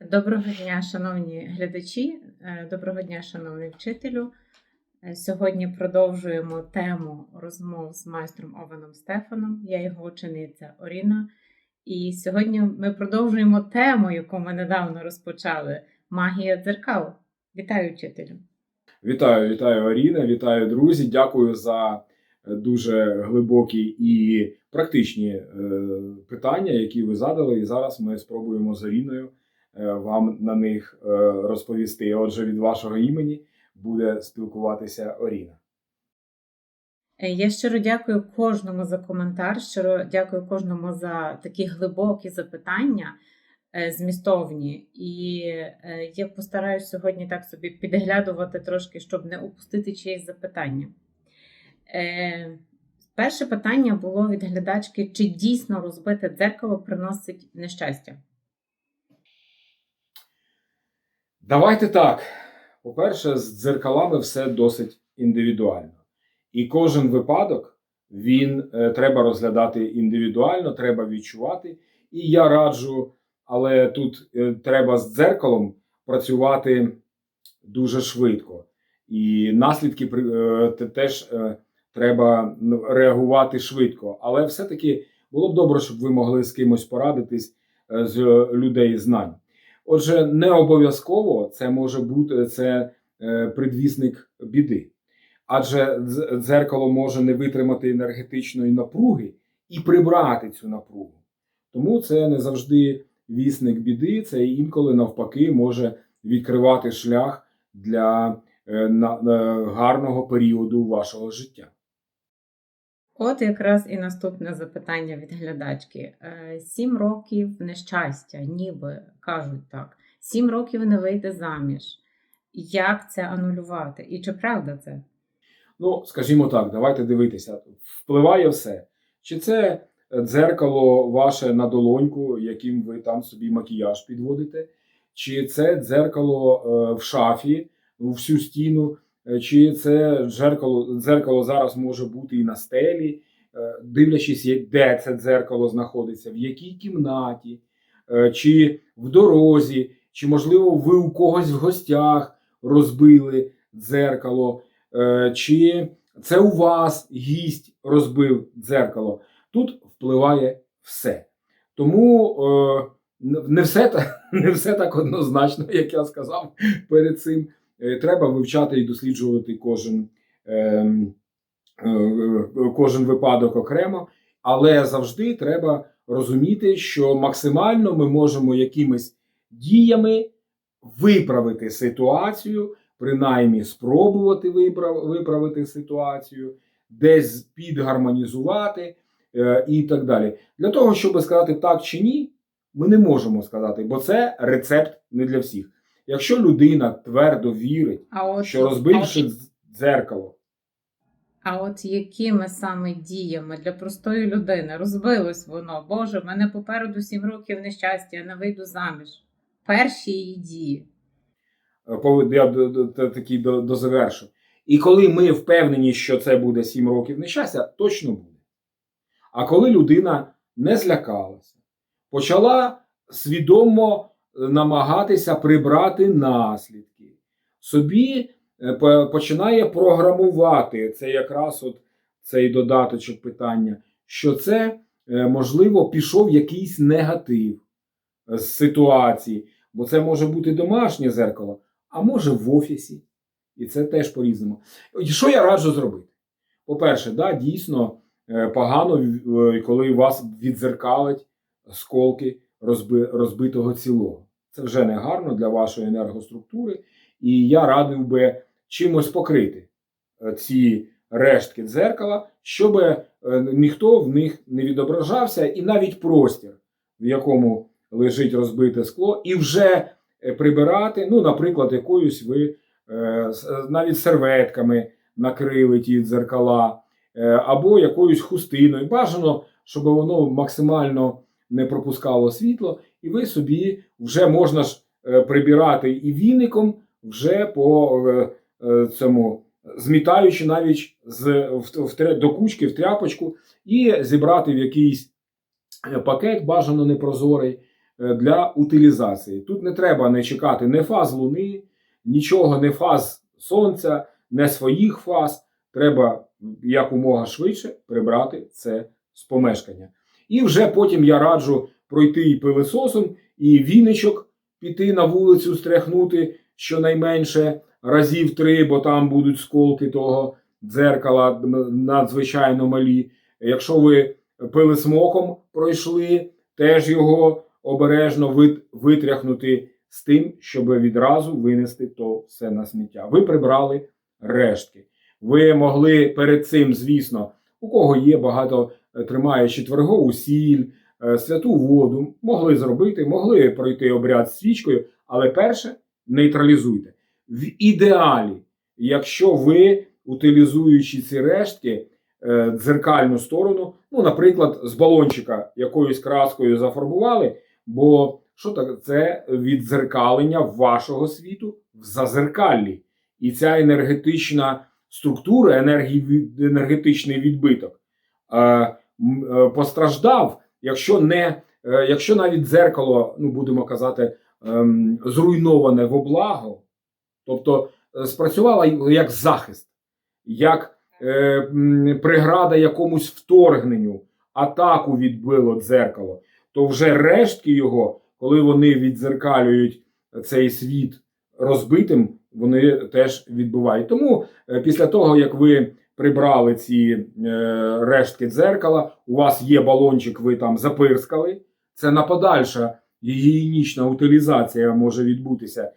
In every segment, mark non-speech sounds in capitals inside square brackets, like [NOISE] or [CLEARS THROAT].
Доброго дня, шановні глядачі, е, доброго дня, шановний вчителю. Е, Сьогодні продовжуємо тему розмов з майстром Овеном Стефаном. Я його учениця Оріна. І сьогодні ми продовжуємо тему, яку ми недавно розпочали магія дзеркал. Вітаю, вчителю! Вітаю, вітаю Аріна, вітаю друзі. Дякую за е, дуже глибокі і практичні питання, які ви задали. І зараз ми спробуємо з Аріною е, вам на них е, розповісти. Отже, від вашого імені буде спілкуватися Оріна. Е, Я щиро дякую кожному за коментар, щиро дякую кожному за такі глибокі запитання, е, змістовні. І е, я постараюсь сьогодні так собі підглядувати трошки, щоб не упустити чиєсь запитання. Е, Перше питання було від глядачки: чи дійсно розбите дзеркало приносить нещастя? Давайте так. По-перше, з дзеркалами все досить індивідуально. І кожен випадок він е, треба розглядати індивідуально, треба відчувати. І я раджу, але тут е, треба з дзеркалом працювати дуже швидко. І наслідки е, теж е, треба ну, реагувати швидко. Але все-таки було б добре, щоб ви могли з кимось порадитись е, з людей знань. Отже, не обов'язково це може бути це е, предвісник біди. Адже дзеркало може не витримати енергетичної напруги і прибрати цю напругу. Тому це не завжди вісник біди, це інколи навпаки може відкривати шлях для е, на гарного періоду вашого життя. От якраз і наступне запитання від глядачки. Е, Сім років нещастя, ніби кажуть так. Сім років не вийде заміж. Як це анулювати? І чи правда це? Ну, скажімо так, давайте дивитися. Впливає все. Чи це дзеркало ваше на долоньку, яким ви там собі макіяж підводите, чи це дзеркало е, в шафі всю стіну, чи це дзеркало, дзеркало зараз може бути і на стелі, е, дивлячись, де це дзеркало знаходиться, в якій кімнаті, е, чи в дорозі, чи, можливо, ви у когось в гостях розбили дзеркало. Е, чи це у вас гість розбив дзеркало. Тут впливає все. Тому е, не, все, [LAUGHS] не все так однозначно, як я сказав перед цим. Е, Треба вивчати і досліджувати кожен, е, е, кожен випадок окремо, але завжди треба розуміти, що максимально ми можемо якимись діями виправити ситуацію, принаймні спробувати виправити ситуацію, десь підгармонізувати і так далі. Для того, щоб сказати так чи ні, ми не можемо сказати, бо це рецепт не для всіх. Якщо людина твердо вірить, А от, що розбивши дз- дзеркало, а от якими саме діями для простої людини розбилось воно? Боже, в мене попереду сім років нещастя, я не вийду заміж. Перші її дії. Е, я такий до- дозавершу. І коли ми впевнені, що це буде 7 років нещастя, точно буде. А коли людина не злякалася, почала свідомо намагатися прибрати наслідки, собі е, починає програмувати це якраз от цей додаточок питання, що це, е, можливо, пішов якийсь негатив е, з ситуації, бо це може бути домашнє зеркало, а може в офісі. І це теж по-різному. Що я раджу зробити? По-перше, да, дійсно погано, коли вас відзеркалить сколки розби, розбитого цілого. Це вже не гарно для вашої енергоструктури. І я радив би чимось покрити е, ці рештки дзеркала, щоб е, ніхто в них не відображався, і навіть простір, в якому лежить розбите скло, і вже е, прибирати, ну, наприклад, якоюсь ви навіть серветками накрили ті дзеркала, або якоюсь хустиною. Бажано, щоб воно максимально не пропускало світло, і ви собі вже можна ж е, прибирати і віником вже по е, е, цьому, змітаючи навіть з, в, до кучки в тряпочку, і зібрати в якийсь пакет, бажано непрозорий, для утилізації. Тут не треба не чекати не фаз Луни, нічого, не фаз Сонця, не своїх фаз. Треба якомога швидше прибрати це з помешкання. І вже потім я раджу пройти і пилисосом, і віничок піти на вулицю, стряхнути щонайменше разів три, бо там будуть сколки того дзеркала надзвичайно малі. Якщо ви пили смоком пройшли, теж його обережно витряхнути з тим, щоб відразу винести то все на сміття. Ви прибрали рештки. Ви могли перед цим, звісно, у кого є багато е, тримає четвергову сіль, е, святу воду, могли зробити, могли пройти обряд свічкою, але перше нейтралізуйте. В ідеалі, якщо ви, утилізуючи ці рештки, е, дзеркальну сторону, ну, наприклад, з балончика якоюсь краскою зафарбували, бо що таке? Це віддзеркалення вашого світу в зазеркаллі. І ця енергетична структура, енергетичний відбиток постраждав, якщо не е, якщо навіть дзеркало, ну будемо казати, ем, зруйноване в облаго, тобто е, спрацювала як захист, як е, преграда якомусь вторгненню, атаку відбило дзеркало, то вже рештки його, коли вони віддзеркалюють цей світ розбитим, вони теж відбувають. Тому е, після того, як ви прибрали ці е, рештки дзеркала, у вас є балончик, ви там запирскали. Це на подальша гігієнічна утилізація може відбутися.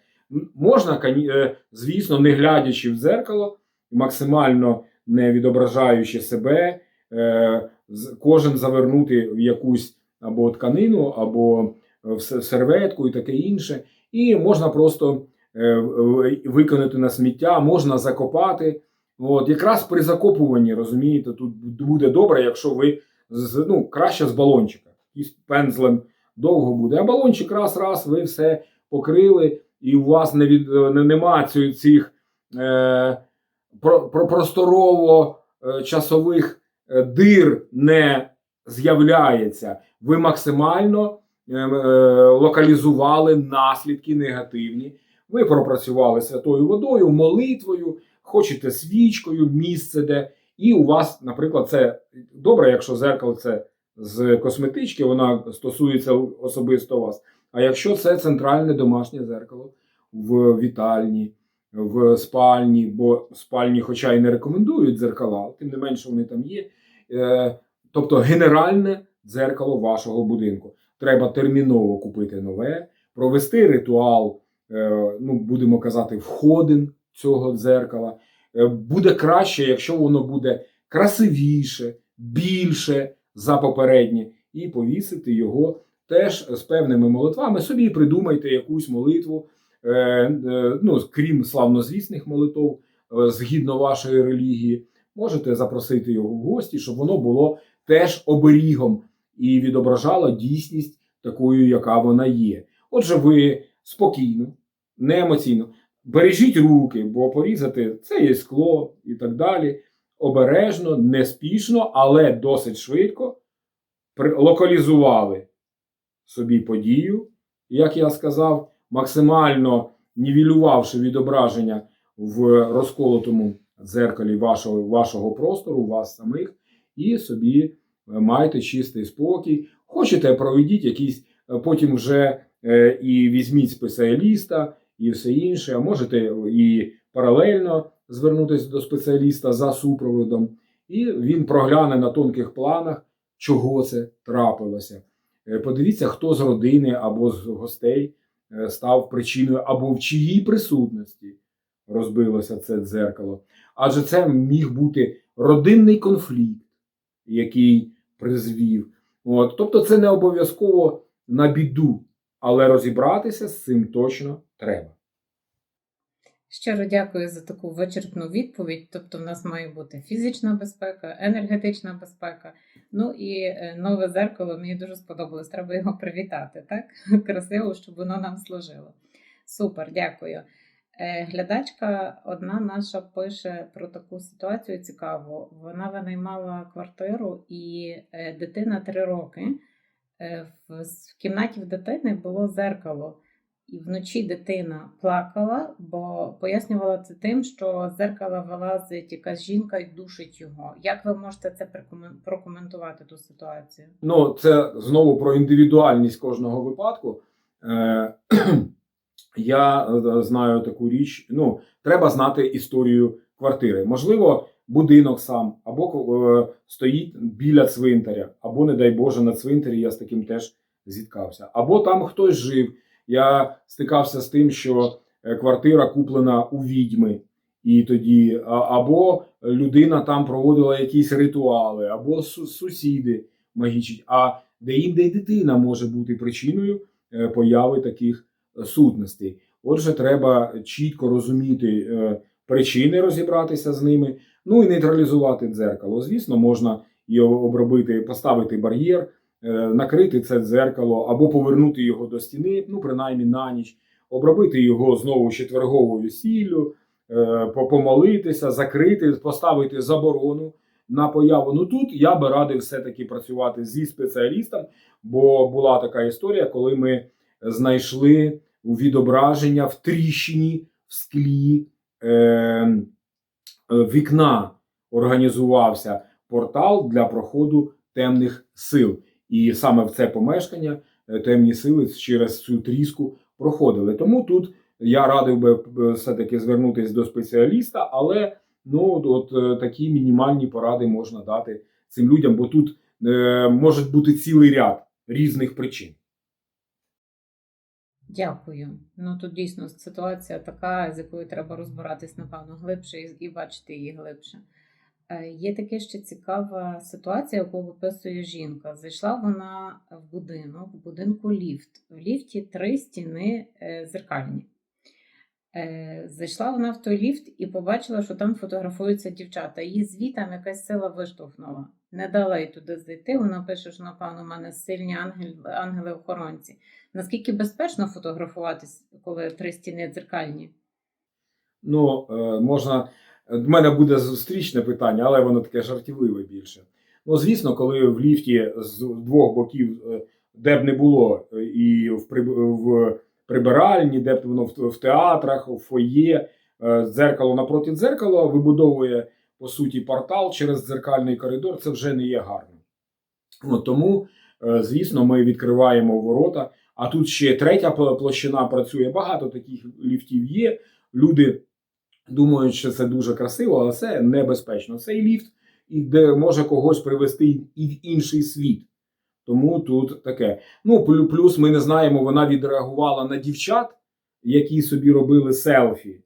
Можна, е, звісно, не глядячи в дзеркало, максимально не відображаючи себе, е, кожен завернути в якусь або тканину, або в серветку і таке інше. І можна просто в- викинути на сміття, можна закопати. От, якраз при закопуванні, розумієте, тут буде добре, якщо ви з, ну, краще з балончика. І з пензлем довго буде. А балончик раз-раз, ви все покрили, і у вас не від, не, нема цих е, про, про, просторово е, часових е, дир не з'являється. Ви максимально е, е, локалізували наслідки негативні. Ви пропрацювали святою водою, молитвою, хочете свічкою, місце де. І у вас, наприклад, це добре, якщо зеркало це з косметички, вона стосується особисто вас. А якщо це центральне домашнє зеркало в вітальні, в спальні, бо спальні, хоча й не рекомендують дзеркала, тим не менше вони там є. Е, тобто генеральне дзеркало вашого будинку. Треба терміново купити нове, провести ритуал, е, ну, будемо казати, входин цього дзеркала. Е, буде краще, якщо воно буде красивіше, більше за попереднє, і повісити його теж з певними молитвами. Собі придумайте якусь молитву, е, е, ну, крім славнозвісних молитв, згідно вашої релігії. Можете запросити його в гості, щоб воно було теж оберігом і відображало дійсність такою, яка вона є. Отже, ви спокійно, не емоційно. Бережіть руки, бо порізати це є скло і так далі. Обережно, неспішно, але досить швидко локалізували собі подію, як я сказав, максимально нівелювавши відображення в розколотому дзеркалі вашого, вашого простору, вас самих, і собі е, майте чистий спокій. Хочете, проведіть якийсь, е, потім вже е, і візьміть спеціаліста, і все інше. А можете і паралельно звернутися до спеціаліста за супроводом, і він прогляне на тонких планах, чого це трапилося. Е, Подивіться, хто з родини або з гостей е, став причиною, або в чиїй присутності розбилося це дзеркало. Адже це міг бути родинний конфлікт, який призвів. От. Тобто, це не обов'язково на біду, але розібратися з цим точно треба. Щиро дякую за таку вичерпну відповідь. Тобто, в нас має бути фізична безпека, енергетична безпека. Ну і е, нове зеркало мені дуже сподобалось. Треба його привітати, так? [LAUGHS] Красиво, щоб воно нам служило. Супер, дякую. Е, Глядачка одна наша пише про таку ситуацію цікаву. Вона винаймала квартиру, і е, дитина три роки в кімнаті в дитини було зеркало, і вночі дитина плакала, бо пояснювала це тим, що з зеркала вилазить якась жінка і душить його. Як ви можете це прокоментувати ту ситуацію? Ну, це знову про індивідуальність кожного випадку. Е, [CLEARS THROAT] я е, знаю таку річ. Ну, треба знати історію квартири. Можливо, будинок сам або е, стоїть біля цвинтаря, або, не дай Боже, на цвинтарі я з таким теж зіткався. Або там хтось жив. Я стикався з тим, що е, квартира куплена у відьми. І тоді, або людина там проводила якісь ритуали, або сусіди магічать, а де-інде й дитина може бути причиною е, появи таких сутностей. Отже, треба чітко розуміти е, причини, розібратися з ними, ну і нейтралізувати дзеркало. Звісно, можна і обробити, поставити бар'єр, накрити це дзеркало або повернути його до стіни, ну принаймні на ніч, обробити його знову четверговою сіллю, е, помолитися, закрити, поставити заборону на появу. Ну тут я би радив все-таки працювати зі спеціалістом, бо була така історія, коли ми знайшли відображення в тріщині в склі е, е, вікна. Організувався портал для проходу темних сил. І саме в це помешкання е, темні сили через цю тріску проходили. Тому тут я радив би е, все-таки звернутися до спеціаліста, але ну от е, такі мінімальні поради можна дати цим людям, бо тут е, може бути цілий ряд різних причин. Дякую. Ну тут дійсно ситуація така, з якою треба розбиратись, напевно, глибше і, і бачити її глибше. Е, Є таке ще цікава ситуація, яку виписує жінка. Зайшла вона в будинок, в будинку ліфт. В ліфті три стіни е, зеркальні. Е, Зайшла вона в той ліфт і побачила, що там фотографуються дівчата. Її звітам якась сила виштовхнула. Не дала їй туди зайти. Вона пише, що напевно в мене сильні ангели-охоронці. Наскільки безпечно фотографуватись, коли три стіни дзеркальні? Ну, можна. В мене буде зустрічне питання, але воно таке жартівливе більше. Ну, звісно, коли в ліфті з двох боків, е, де б не було, е, і в, в прибиральні, де б воно в, театрах, в фоє, е, дзеркало напроти дзеркала вибудовує по суті портал через дзеркальний коридор, це вже не є гарно. Ну, тому, звісно, ми відкриваємо ворота. А тут ще третя площина працює. Багато таких ліфтів є. Люди думають, що це дуже красиво, але це небезпечно. Цей ліфт, і де може когось привести і в інший світ. Тому тут таке. Ну, плюс ми не знаємо, вона відреагувала на дівчат, які собі робили селфі,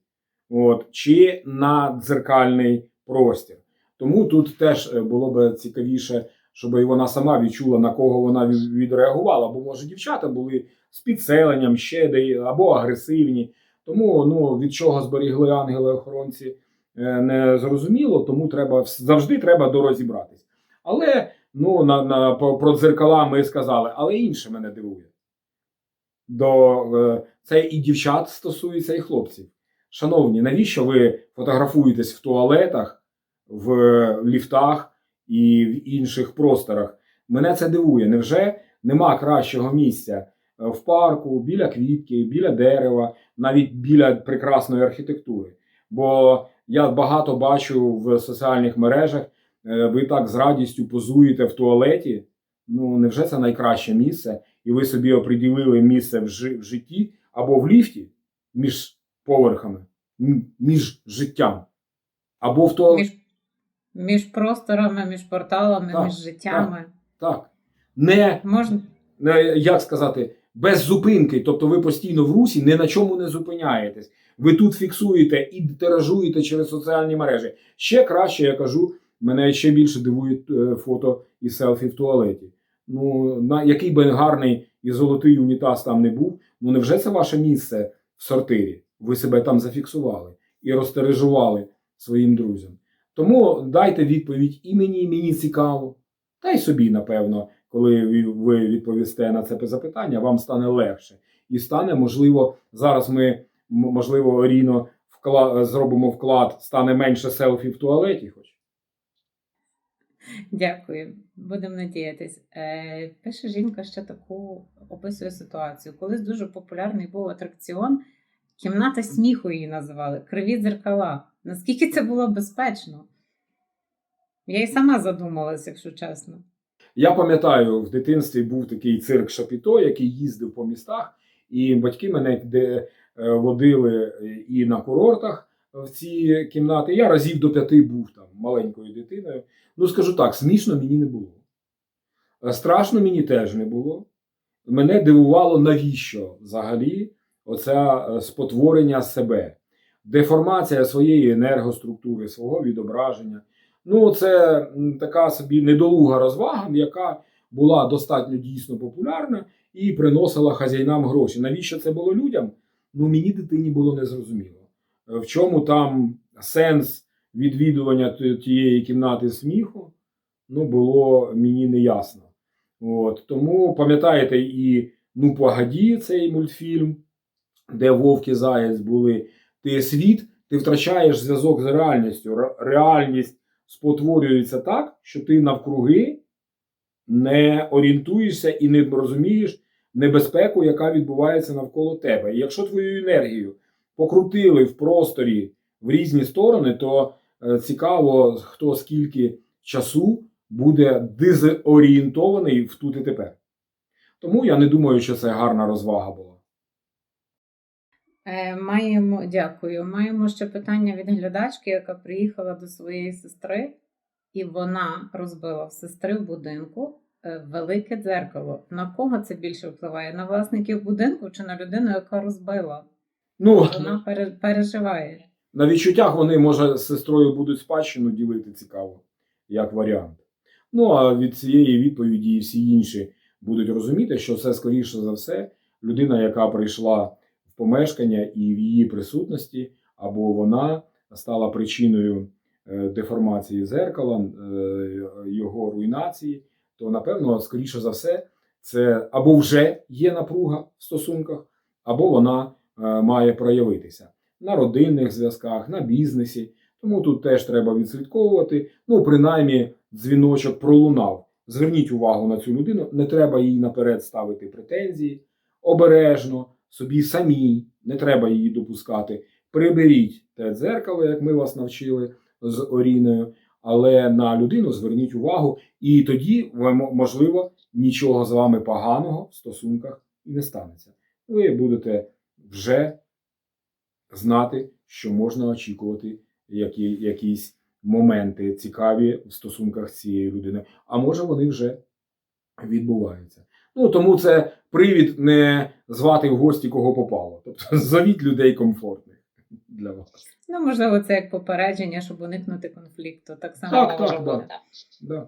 от, чи на дзеркальний простір. Тому тут теж е, було б цікавіше, щоб і вона сама відчула, на кого вона відреагувала. Бо, може, дівчата були з підселенням, ще де або агресивні. Тому ну, від чого зберігли ангели-охоронці е, не зрозуміло, тому треба завжди треба дорозібратись. Але ну, на, на, про, дзеркала ми сказали, але інше мене дивує. До, е, це і дівчат стосується, і хлопців. Шановні, навіщо ви фотографуєтесь в туалетах, в ліфтах і в інших просторах? Мене це дивує. Невже нема кращого місця в парку, біля квітки, біля дерева, навіть біля прекрасної архітектури? Бо я багато бачу в соціальних мережах, е, ви так з радістю позуєте в туалеті. Ну, невже це найкраще місце? І ви собі оприділили місце в, жи- в житті або в ліфті між поверхами, між життям, або в туалеті. Між, між просторами, між порталами, Так, між життями. Так. Не, Можна не, як сказати, без зупинки. Тобто ви постійно в русі ні на чому не зупиняєтесь. Ви тут фіксуєте і тиражуєте через соціальні мережі. Ще краще, я кажу, мене ще більше дивують е, фото і селфі в туалеті. Ну, на який би гарний і золотий унітаз там не був, ну невже це ваше місце в сортирі? Ви себе там зафіксували і розтережували своїм друзям. Тому дайте відповідь і мені, і мені цікаво, та й собі, напевно, коли ви- відповісте на це запитання, вам стане легше. І стане, можливо, зараз ми, можливо, Ріно, вкла- зробимо вклад, стане менше селфі в туалеті, хоч. Дякую, будемо надіятись. Е, пише жінка ще таку описує ситуацію. Колись дуже популярний був атракціон, кімната сміху її називали, криві дзеркала. Наскільки це було безпечно? Я й сама задумалась, якщо чесно. Я пам'ятаю, в дитинстві був такий цирк Шапіто, який їздив по містах, і батьки мене де е, водили і на курортах в ці кімнати. Я разів до п'яти був там маленькою дитиною. Ну, скажу так, смішно мені не було. Е, Страшно мені теж не було. Мене дивувало, навіщо взагалі оце е, спотворення себе, деформація своєї енергоструктури, свого відображення. Ну, це така собі недолуга розвага, яка була достатньо дійсно популярна і приносила хазяїнам гроші. Навіщо це було людям? Ну, мені дитині було незрозуміло. Е, В чому там сенс відвідування тієї кімнати сміху, ну, було мені неясно. От, тому пам'ятаєте і Ну, погоді цей мультфільм, де Вовк і Заєць були. Ти світ, ти втрачаєш зв'язок з реальністю. Реальність спотворюється так, що ти навкруги не орієнтуєшся і не розумієш небезпеку, яка відбувається навколо тебе. І якщо твою енергію покрутили в просторі в різні сторони, то е, цікаво, хто скільки часу буде дезорієнтований в тут і тепер. Тому я не думаю, що це гарна розвага була. Е, маємо, дякую. Маємо ще питання від глядачки, яка приїхала до своєї сестри, і вона розбила в сестри в будинку е, велике дзеркало. На кого це більше впливає? На власників будинку чи на людину, яка розбила? Ну, Вона пере- переживає. на відчуттях вони, може, з сестрою будуть спадщину ділити цікаво, як варіант. Ну, а від цієї відповіді і всі інші будуть розуміти, що це, скоріше за все, людина, яка прийшла помешкання і в її присутності, або вона стала причиною е, деформації зеркала, е, його руйнації, то, напевно, скоріше за все, це або вже є напруга в стосунках, або вона е, має проявитися на родинних зв'язках, на бізнесі. Тому тут теж треба відслідковувати. Ну, принаймні, дзвіночок пролунав. Зверніть увагу на цю людину, не треба їй наперед ставити претензії. Обережно, собі самі, не треба її допускати. Приберіть те дзеркало, як ми вас навчили з Оріною, але на людину зверніть увагу, і тоді, можливо, нічого з вами поганого в стосунках і не станеться. Ви будете вже знати, що можна очікувати, які, якісь моменти цікаві в стосунках з цією людиною. А може вони вже відбуваються. Ну тому це привід не звати в гості кого попало. Тобто [LAUGHS] зовіть людей комфортних для вас. Ну, можливо, це як попередження, щоб уникнути конфлікту. Так само Так, може так, бути. так. Да.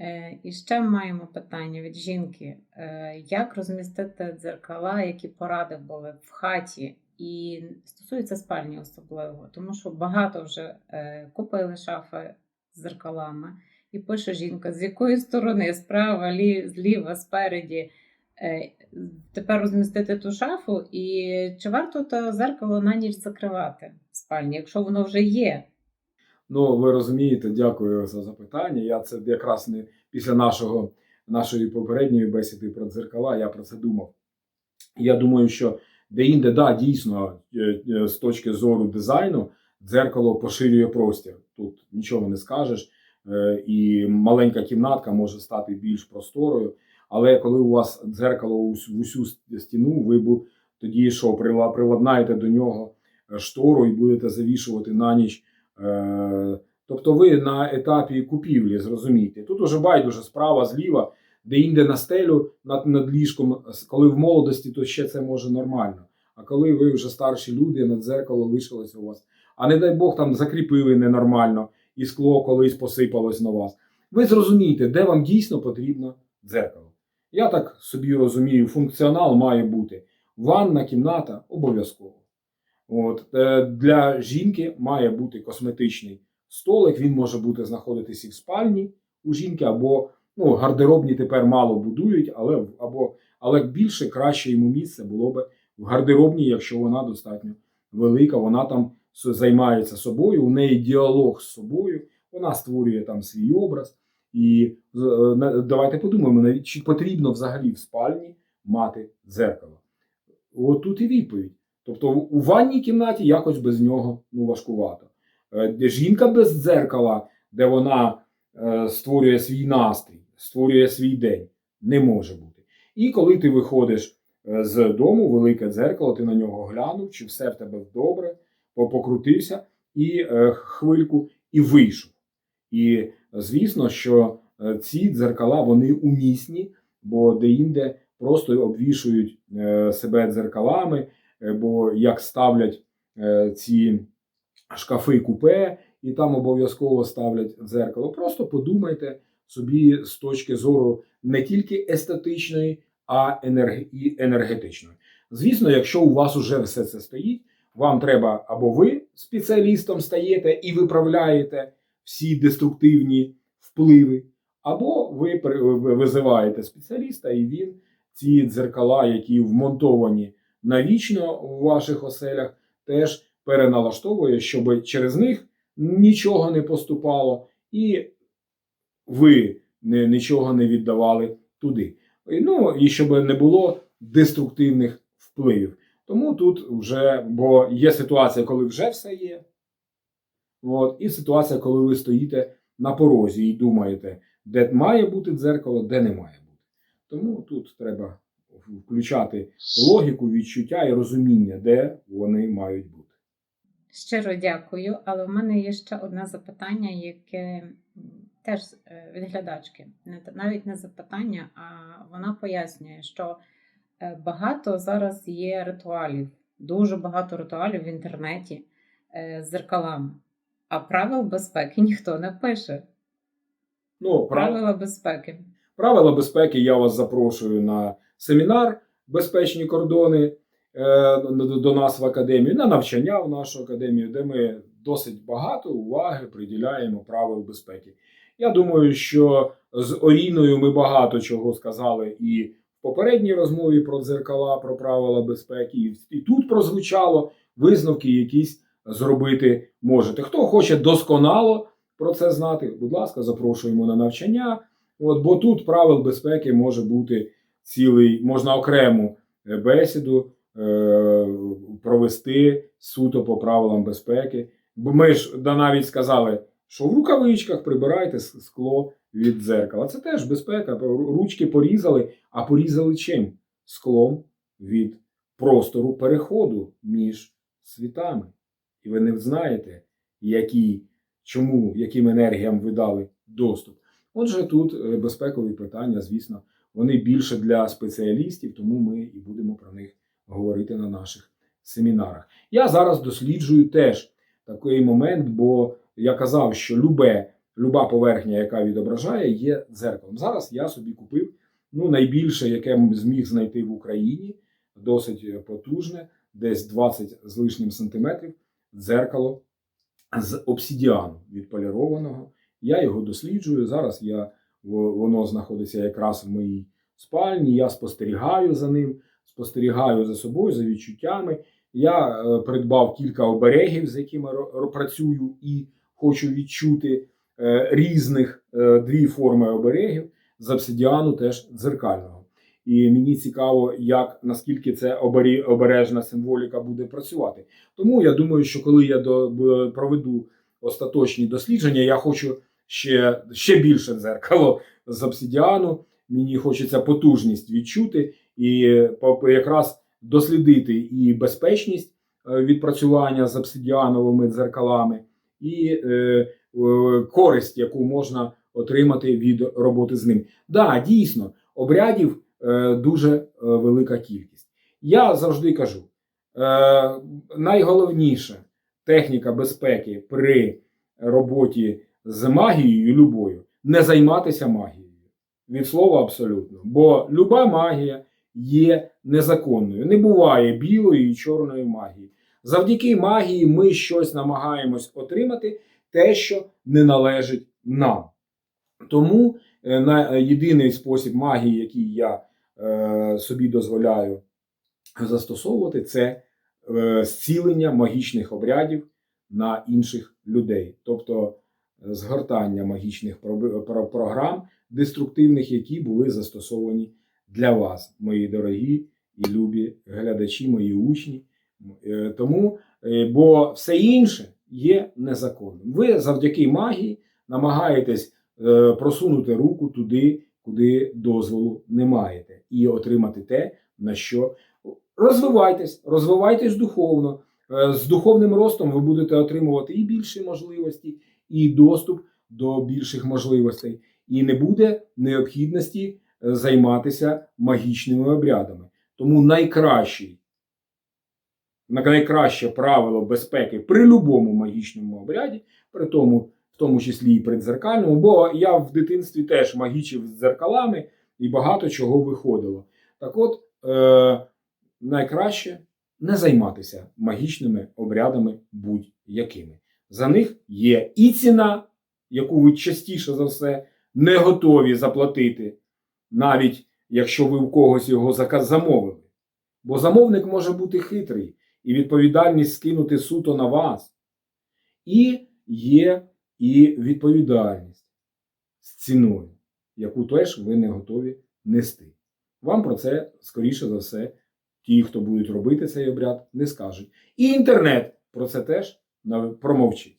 Е, і ще маємо питання від жінки: е, як розмістити дзеркала, які поради були в хаті, і стосується спальні особливо, тому що багато вже е, купили шафи з дзеркалами, і пише жінка, з якої сторони, справа, лі, зліва, спереді. Е, тепер розмістити ту шафу, і чи варто то зеркало на ніч закривати в спальні, якщо воно вже є? Ну, ви розумієте, дякую за запитання. Я це якраз не після нашого, нашої попередньої бесіди про дзеркала, я про це думав. Я думаю, що де-інде, да, дійсно, е, е, з точки зору дизайну, дзеркало поширює простір. Тут нічого не скажеш. І маленька кімнатка може стати більш просторою. Але коли у вас дзеркало в усю стіну, ви бу- тоді що приладнаєте до нього е, штору і будете завішувати на ніч. Е, Тобто ви на етапі купівлі, зрозумійте. Тут уже байдуже справа, зліва, де інде на стелю над, над ліжком, коли в молодості, то ще це може нормально. А коли ви вже старші люди, над дзеркало лишилось у вас, а не дай Бог там закріпили ненормально, і скло колись посипалось на вас. Ви зрозумієте, де вам дійсно потрібно дзеркало. Я так собі розумію, функціонал має бути. Ванна кімната обов'язково. От, е, для жінки має бути косметичний столик. Він може бути знаходитись і в спальні у жінки, або ну, гардеробні тепер мало будують, але, або, але більше краще йому місце було би в гардеробній, якщо вона достатньо велика. Вона там займається собою, у неї діалог з собою, вона створює там свій образ. І е, давайте подумаємо, навіть чи потрібно взагалі в спальні мати дзеркало. От тут і відповідь. Тобто у ванній кімнаті якось без нього ну, важкувато. Е, Жінка без дзеркала, де вона е, створює свій настрій, створює свій день, не може бути. І коли ти виходиш з дому, велике дзеркало, ти на нього глянув, чи все в тебе добре, покрутився і хвильку, і вийшов. І звісно, що е, ці дзеркала вони умісні, бо деінде просто обвішують е, себе дзеркалами, е, бо як ставлять ці шкафи купе, і там обов'язково ставлять дзеркало. Просто подумайте собі з точки зору не тільки естетичної, а і енергетичної. Звісно, якщо у вас уже все це стоїть, вам треба або ви спеціалістом стаєте і виправляєте всі деструктивні впливи, або ви визиваєте спеціаліста, і він ці дзеркала, які вмонтовані навічно у ваших оселях, теж переналаштовує, щоб через них нічого не поступало, і ви нічого не віддавали туди. Ну і щоб не було деструктивних впливів. Тому тут вже, бо є ситуація, коли вже все є. От, і ситуація, коли ви стоїте на порозі і думаєте, де має бути дзеркало, де не має бути. Тому тут треба включати логіку, відчуття і розуміння, де вони мають бути. Щиро дякую, але в мене є ще одне запитання, яке теж е, від глядачки. Навіть не запитання, а вона пояснює, що е, багато зараз є ритуалів, дуже багато ритуалів в інтернеті е, з зеркалами, а правил безпеки ніхто не пише. Ну, прав... Правила безпеки. Правила безпеки я вас запрошую на семінар Безпечні кордони е, до нас в академію, на навчання в нашу академію, де ми досить багато уваги приділяємо правил безпеки. Я думаю, що з Оріною ми багато чого сказали і в попередній розмові про дзеркала, про правила безпеки, і тут прозвучало висновки якісь зробити можете. Хто хоче досконало про це знати, будь ласка, запрошуємо на навчання. От, бо тут правил безпеки може бути цілий, можна окрему е, бесіду е, провести суто по правилам безпеки. Бо ми ж навіть сказали, що в рукавичках прибирайте скло від дзеркала. Це теж безпека. Ручки порізали, а порізали чим? Склом від простору переходу між світами. І ви не знаєте, які, чому, яким енергіям ви дали доступ. Отже, тут е, безпекові питання, звісно, вони більше для спеціалістів, тому ми і будемо про них говорити на наших семінарах. Я зараз досліджую теж такий момент, бо я казав, що любе, люба поверхня, яка відображає, є дзеркалом. Зараз я собі купив ну, найбільше, яке зміг знайти в Україні, досить е, потужне, десь 20 з лишнім сантиметрів, дзеркало з обсідіану відполірованого. Я його досліджую. Зараз я, воно знаходиться якраз в моїй спальні. Я спостерігаю за ним, спостерігаю за собою, за відчуттями. Я е, придбав кілька оберегів, з якими працюю і хочу відчути е, різних е, дві форми оберегів з обсидіану, теж дзеркального. І мені цікаво, як наскільки це обережна символіка буде працювати. Тому я думаю, що коли я до, проведу остаточні дослідження, я хочу ще, ще більше дзеркало з обсидіану. Мені хочеться потужність відчути і якраз дослідити і безпечність е, відпрацювання з обсидіановими дзеркалами, і е, користь, яку можна отримати від роботи з ним. Да, дійсно, обрядів дуже е, велика кількість. Я завжди кажу: е, найголовніша техніка безпеки при роботі з магією любою не займатися магією. Від слова абсолютно. Бо люба магія є незаконною. Не буває білої і чорної магії. Завдяки магії ми щось намагаємось отримати, те, що не належить нам. Тому е, єдиний спосіб магії, який я е, собі дозволяю застосовувати, це е, зцілення магічних обрядів на інших людей. Тобто згортання магічних програм деструктивних, які були застосовані для вас, мої дорогі і любі глядачі, мої учні. Е, Тому, е, бо все інше є незаконним. Ви завдяки магії намагаєтесь е, просунути руку туди, куди дозволу не маєте, і отримати те, на що розвивайтесь, розвивайтесь духовно. Е, З духовним ростом ви будете отримувати і більше можливості, і доступ до більших можливостей, і не буде необхідності е, займатися магічними обрядами. Тому найкращий, найкраще правило безпеки при будь-якому магічному обряді, при тому, в тому числі і при дзеркальному, бо я в дитинстві теж магічив з дзеркалами і багато чого виходило. Так от, е, найкраще не займатися магічними обрядами будь-якими. За них є і ціна, яку ви частіше за все не готові заплатити, навіть якщо ви у когось його замовили. Бо замовник може бути хитрий і відповідальність скинути суто на вас. І є і відповідальність з ціною, яку теж ви не готові нести. Вам про це, скоріше за все, ті, хто будуть робити цей обряд, не скажуть. І інтернет про це теж промовчить.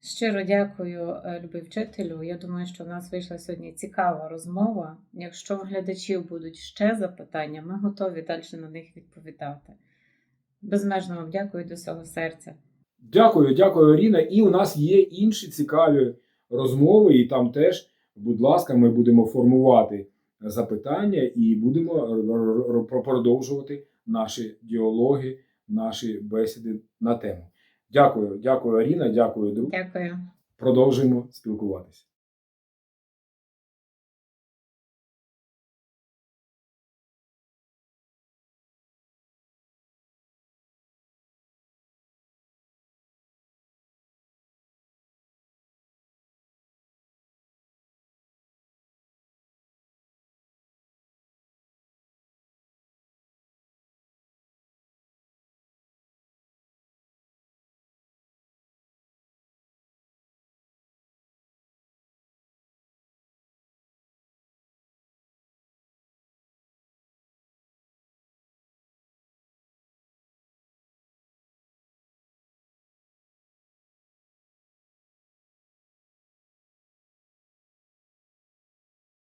Щиро дякую, е, любий вчителю. Я думаю, що в нас вийшла сьогодні цікава розмова. Якщо в глядачів будуть ще запитання, ми готові далі на них відповідати. Безмежно вам дякую до всього серця. Дякую, дякую, Аріна. І у нас є інші цікаві розмови, і там теж, будь ласка, ми будемо формувати запитання і будемо продовжувати наші діалоги, наші бесіди на тему. Дякую, дякую, Аріна, дякую, друг. Дякую. Продовжуємо спілкуватися.